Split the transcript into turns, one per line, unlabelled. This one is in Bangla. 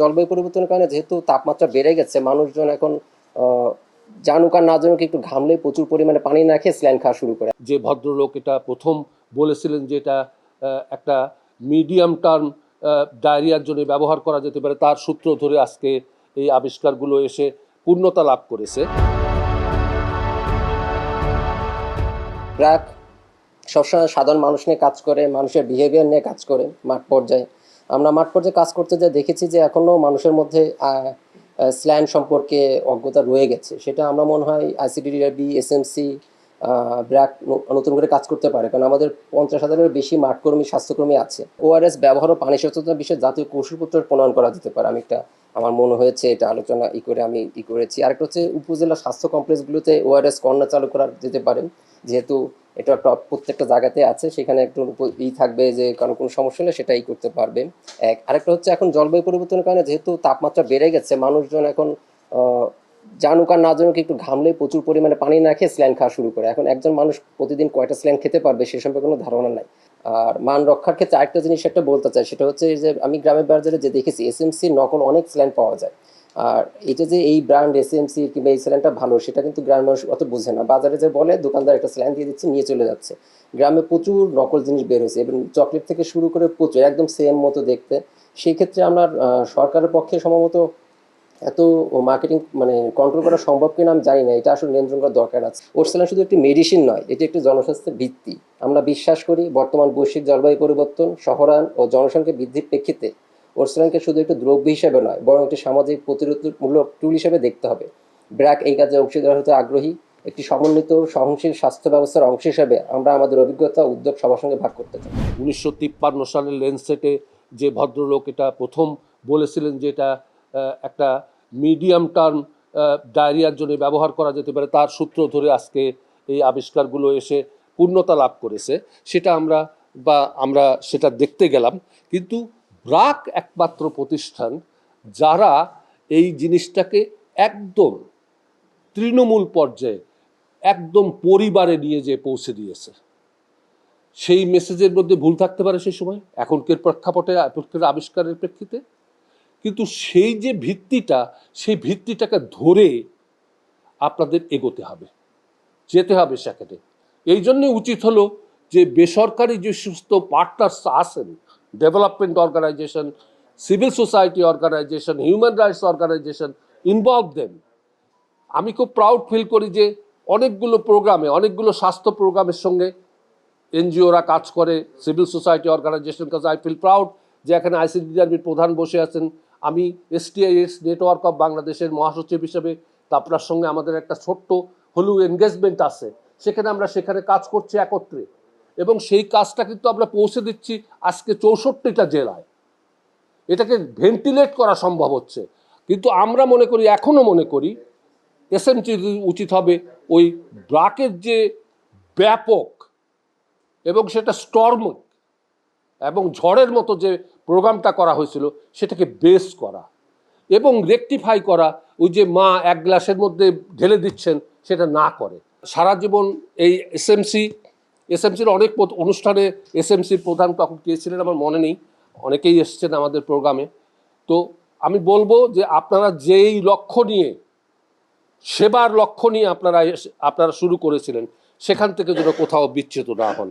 জলবায়ু পরিবর্তনের কারণে যেহেতু তাপমাত্রা বেড়ে গেছে মানুষজন এখন জানুক আর না জানুক একটু ঘামলে প্রচুর পরিমাণে পানি না খেয়ে স্ল্যান খাওয়া শুরু করে।
যে ভদ্রলোক এটা প্রথম বলেছিলেন যে এটা একটা মিডিয়াম টার্ম ডায়রিয়ার জন্য ব্যবহার করা যেতে পারে তার সূত্র ধরে আজকে এই আবিষ্কারগুলো এসে পূর্ণতা লাভ করেছে।
ব্র্যাক সবসময় সাধারণ মানুষ নিয়ে কাজ করে মানুষের বিহেভিয়ার নিয়ে কাজ করে মাঠ পর্যায়ে। আমরা মাঠ পর্যায়ে কাজ করতে যা দেখেছি যে এখনও মানুষের মধ্যে স্ল্যান সম্পর্কে অজ্ঞতা রয়ে গেছে। সেটা আমরা মনে হয় আইসিডিডিআরবি এসএমসি ব্র্যাক নতুন করে কাজ করতে পারে। কারণ আমাদের পঞ্চাশ হাজারের বেশি মাঠকর্মী, স্বাস্থ্যকর্মী আছে। ওআরএস ব্যবহার ও পানি সচেতনতা বিষয়ে জাতীয় কৌশলপত্র প্রণয়ন করা যেতে পারে। আমি একটা আমার মনে হয়েছে এটা আলোচনা ই করে আমি ই করেছি। আরেকটা হচ্ছে উপজেলা স্বাস্থ্য কমপ্লেক্সগুলোতে ওআরএস কর্নার চালু করা যেতে পারে যেহেতু এটা একটা প্রত্যেকটা জায়গাতে আছে, সেখানে একটু ই থাকবে যে কারণ কোনো সমস্যা হলে সেটাই করতে পারবে। এক, আরেকটা হচ্ছে এখন জলবায়ু পরিবর্তনের কারণে যেহেতু তাপমাত্রা বেড়ে গেছে, মানুষজন এখন জানুক আর না জানুক একটু ঘামলে প্রচুর পরিমাণে পানি না খেয়ে স্ল্যান খাওয়া শুরু করে। এখন একজন মানুষ প্রতিদিন কয়টা স্ল্যান খেতে পারবে সে সম্পর্কে কোনো ধারণা নাই। আর মান রক্ষার ক্ষেত্রে আরেকটা জিনিস একটা বলতে চাই, সেটা হচ্ছে যে আমি গ্রামের বাজারে যে দেখেছি এসএমসি নকল অনেক স্ল্যান্ড পাওয়া যায়। আর এটা যে এই ব্র্যান্ড এসএমসি কিংবা এই স্ল্যান্ডটা ভালো, সেটা কিন্তু গ্রামের মানুষ অত বোঝে না। বাজারে যে বলে, দোকানদার একটা স্ল্যান্ড দিয়ে দিচ্ছে, নিয়ে চলে যাচ্ছে। গ্রামে প্রচুর নকল জিনিস বের হয়েছে, এবং চকলেট থেকে শুরু করে প্রচুর, একদম সেম মতো দেখতে। সেই ক্ষেত্রে আমরা সরকারের পক্ষে সম্ভবত এত মার্কেটিং মানে কন্ট্রোল করা সম্ভব কিনা আমি জানি না, এটা আসলে নিয়ন্ত্রণ করা দরকার আছে। ওরসেলান শুধু একটি মেডিসিন নয়, এটি একটি জনস্বাস্থ্যের ভিত্তি। আমরা বিশ্বাস করি বর্তমান বৈশ্বিক জলবায়ু পরিবর্তন শহরায়ন ও জনসংখ্যা বৃদ্ধির প্রেক্ষিতে ওরসেলানকে শুধু একটি দ্রব্য হিসেবে নয়, বরং একটি সামাজিক প্রতিরোধমূলক টুল হিসেবে দেখতে হবে। ব্র্যাক এই কাজে অংশীদার হতে আগ্রহী, একটি সমন্বিত সহনশীল স্বাস্থ্য ব্যবস্থার অংশ হিসেবে আমরা আমাদের অভিজ্ঞতা উদ্যোগ সবার সঙ্গে ভাগ করতে চাই।
উনিশশো তিপ্পান্ন সালের লেন্সেটে যে ভদ্রলোক এটা প্রথম বলেছিলেন যে এটা একটা মিডিয়াম টার্ম ডায়রিয়ার জন্য ব্যবহার করা যেতে পারে। তার সূত্র ধরে আজকে এই আবিষ্কারগুলো এসে পূর্ণতা লাভ করেছে। সেটা আমরা বা আমরা সেটা দেখতে গেলাম। কিন্তু ব্রাক একমাত্র প্রতিষ্ঠান যারা এই জিনিসটাকে একদম তৃণমূল পর্যায়ে, একদম পরিবারে নিয়ে যে পৌঁছে দিয়েছে। সেই মেসেজের মধ্যে ভুল থাকতে পারে সেই সময়। এখনকার প্রেক্ষাপটে আবিষ্কারের প্রেক্ষিতে কিন্তু সেই যে ভিত্তিটা, সেই ভিত্তিটাকে ধরে আপনাদের এগোতে হবে, যেতে হবে সেখানে। এই জন্য উচিত হলো যে বেসরকারি যে সুস্থ পার্টনার্স আছেন development organisation civil society organisation human rights organisation involve then আমি খুব প্রাউড ফিল করি যে অনেকগুলো প্রোগ্রামে অনেকগুলো স্বাস্থ্য প্রোগ্রামের সঙ্গে এনজিওরা কাজ করে সিভিল সোসাইটি অর্গানাইজেশন কাজ আই ফিল প্রাউড যে এখানে আইসিডিআরবির প্রধান বসে আছেন। আমি এসটিআইএস নেটওয়ার্ক অফ বাংলাদেশের মহাসচিব হিসেবে আপনার সঙ্গে আমাদের একটা ছোট্ট হলু এনগেজমেন্ট আছে। সেখানে আমরা সেখানে কাজ করছি একত্রে। এবং সেই কাজটা কিন্তু আমরা পৌঁছে দিচ্ছি আজকে চৌষট্টিটা জেলায়। এটাকে ভেন্টিলেট করা সম্ভব হচ্ছে। কিন্তু আমরা মনে করি এখনও মনে করি এসএমটি উচিত হবে, ওই ব্রাকের যে ব্যাপক এবং সেটা স্টর্ম এবং ঝড়ের মতো যে প্রোগ্রামটা করা হয়েছিল সেটাকে বেস করা এবং রেকটিফাই করা, ওই যে মা এক গ্লাসের মধ্যে ঢেলে দিচ্ছেন, সেটা না করে। সারা জীবন এই এসএমসি এসএমসির অনেক অনুষ্ঠানে এসএমসির প্রধান তখন কে ছিলেন আমার মনে নেই, অনেকেই এসছেন আমাদের প্রোগ্রামে। তো আমি বলব যে আপনারা যেই লক্ষ্য নিয়ে, সেবার লক্ষ্য নিয়ে আপনারা আপনারা শুরু করেছিলেন, সেখান থেকে যেন কোথাও বিচ্যুত না হন।